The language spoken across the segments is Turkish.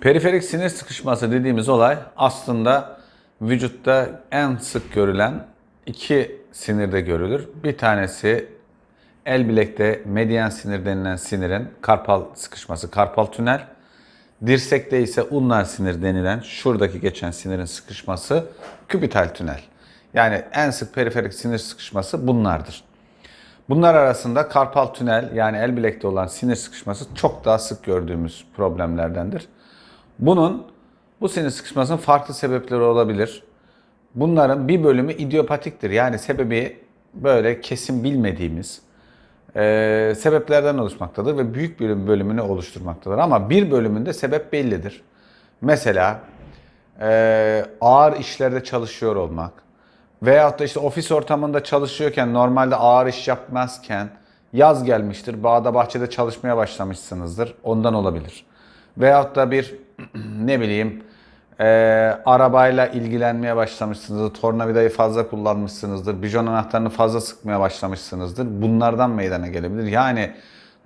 Periferik sinir sıkışması dediğimiz olay aslında vücutta en sık görülen iki sinirde görülür. Bir tanesi el bilekte medyan sinir denilen sinirin karpal sıkışması, karpal tünel. Dirsekte ise ulnar sinir denilen şuradaki geçen sinirin sıkışması kübital tünel. Yani en sık periferik sinir sıkışması bunlardır. Bunlar arasında karpal tünel yani el bilekte olan sinir sıkışması çok daha sık gördüğümüz problemlerdendir. Bunun bu sinir sıkışmasının farklı sebepleri olabilir. Bunların bir bölümü idiopatiktir. Yani sebebi böyle kesin bilmediğimiz e, sebeplerden oluşmaktadır ve büyük bir bölümünü oluşturmaktadır. Ama bir bölümünde sebep bellidir. Mesela e, ağır işlerde çalışıyor olmak veyahut da işte ofis ortamında çalışıyorken normalde ağır iş yapmazken yaz gelmiştir, bağda bahçede çalışmaya başlamışsınızdır. Ondan olabilir. Veyahut da bir ne bileyim e, arabayla ilgilenmeye başlamışsınızdır, tornavidayı fazla kullanmışsınızdır, bijon anahtarını fazla sıkmaya başlamışsınızdır. Bunlardan meydana gelebilir. Yani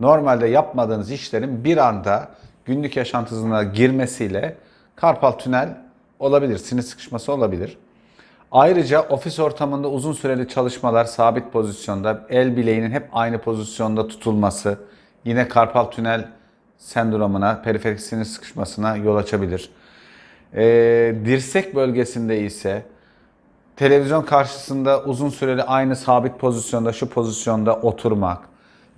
normalde yapmadığınız işlerin bir anda günlük yaşantınıza girmesiyle karpal tünel olabilir, sinir sıkışması olabilir. Ayrıca ofis ortamında uzun süreli çalışmalar sabit pozisyonda, el bileğinin hep aynı pozisyonda tutulması yine karpal tünel sendromuna, periferik sinir sıkışmasına yol açabilir. Ee, dirsek bölgesinde ise televizyon karşısında uzun süreli aynı sabit pozisyonda, şu pozisyonda oturmak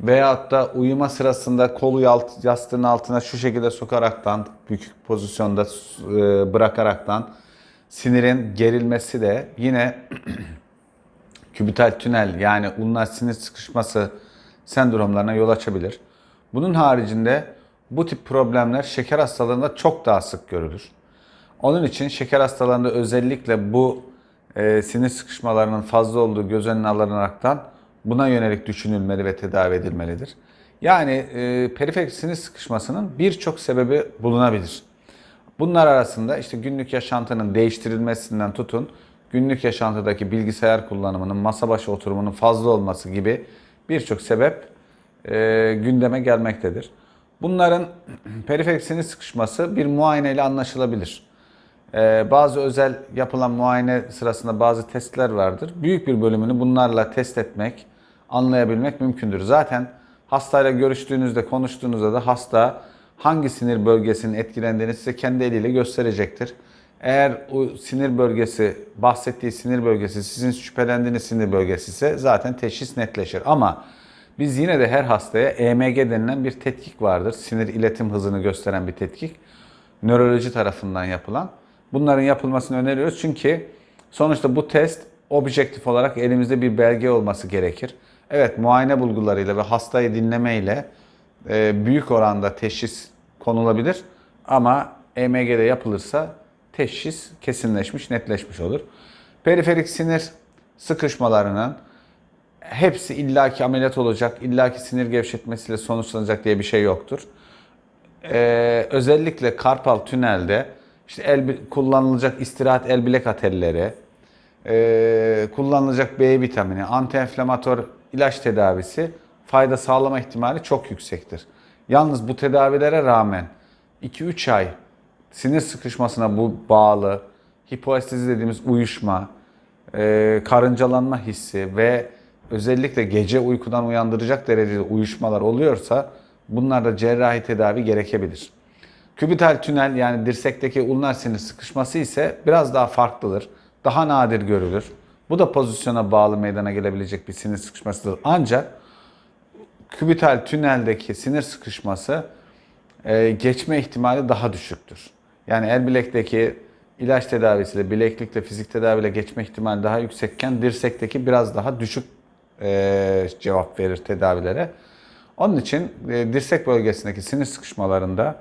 veyahut da uyuma sırasında kolu yastığın altına şu şekilde sokaraktan, bükük pozisyonda e, bırakaraktan sinirin gerilmesi de yine kübital tünel yani ulnar sinir sıkışması sendromlarına yol açabilir. Bunun haricinde bu tip problemler şeker hastalığında çok daha sık görülür. Onun için şeker hastalarında özellikle bu e, sinir sıkışmalarının fazla olduğu göz önüne alınaraktan buna yönelik düşünülmeli ve tedavi edilmelidir. Yani e, periferik sinir sıkışmasının birçok sebebi bulunabilir. Bunlar arasında işte günlük yaşantının değiştirilmesinden tutun, günlük yaşantıdaki bilgisayar kullanımının, masa başı oturumunun fazla olması gibi birçok sebep e, gündeme gelmektedir. Bunların periferik sinir sıkışması bir muayene ile anlaşılabilir. E, bazı özel yapılan muayene sırasında bazı testler vardır. Büyük bir bölümünü bunlarla test etmek, anlayabilmek mümkündür. Zaten hastayla görüştüğünüzde, konuştuğunuzda da hasta hangi sinir bölgesinin etkilendiğini size kendi eliyle gösterecektir. Eğer o sinir bölgesi, bahsettiği sinir bölgesi sizin şüphelendiğiniz sinir bölgesi ise zaten teşhis netleşir. Ama biz yine de her hastaya EMG denilen bir tetkik vardır. Sinir iletim hızını gösteren bir tetkik. Nöroloji tarafından yapılan. Bunların yapılmasını öneriyoruz çünkü sonuçta bu test objektif olarak elimizde bir belge olması gerekir. Evet muayene bulgularıyla ve hastayı dinlemeyle e, büyük oranda teşhis konulabilir ama EMG'de yapılırsa teşhis kesinleşmiş, netleşmiş olur. Periferik sinir sıkışmalarının hepsi illaki ameliyat olacak, illaki sinir gevşetmesiyle sonuçlanacak diye bir şey yoktur. Ee, özellikle karpal tünelde işte el kullanılacak istirahat el bilek atelleri, e, kullanılacak B vitamini, antienflamatör ilaç tedavisi fayda sağlama ihtimali çok yüksektir. Yalnız bu tedavilere rağmen 2-3 ay sinir sıkışmasına bu bağlı hipoestezi dediğimiz uyuşma, e, karıncalanma hissi ve özellikle gece uykudan uyandıracak derecede uyuşmalar oluyorsa bunlarda cerrahi tedavi gerekebilir. Kübital tünel yani dirsekteki ulnar sinir sıkışması ise biraz daha farklıdır. Daha nadir görülür. Bu da pozisyona bağlı meydana gelebilecek bir sinir sıkışmasıdır. Ancak kübital tüneldeki sinir sıkışması e, geçme ihtimali daha düşüktür. Yani el bilekteki ilaç tedavisiyle, bileklikle, fizik tedaviyle geçme ihtimali daha yüksekken dirsekteki biraz daha düşük e, cevap verir tedavilere. Onun için e, dirsek bölgesindeki sinir sıkışmalarında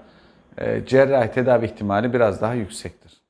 e, cerrahi tedavi ihtimali biraz daha yüksektir.